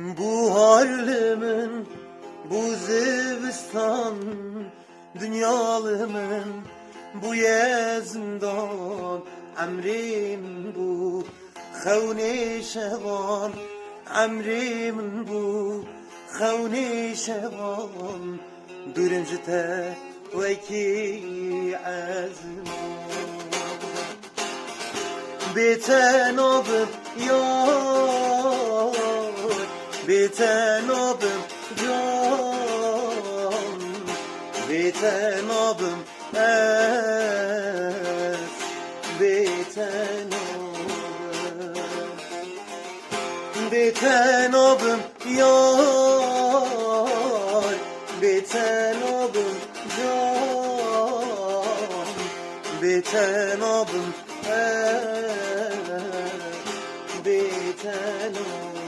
Bu halimin, bu zivistan Dünyalımın, bu yezindan Emrim bu, xevni şevan Emrim bu, xevni şevan Dürümcü te veki azman بتنابم یار Biten adım can Biten adım es. Biten adım Biten adım yar Biten adım can Biten adım es. Biten adım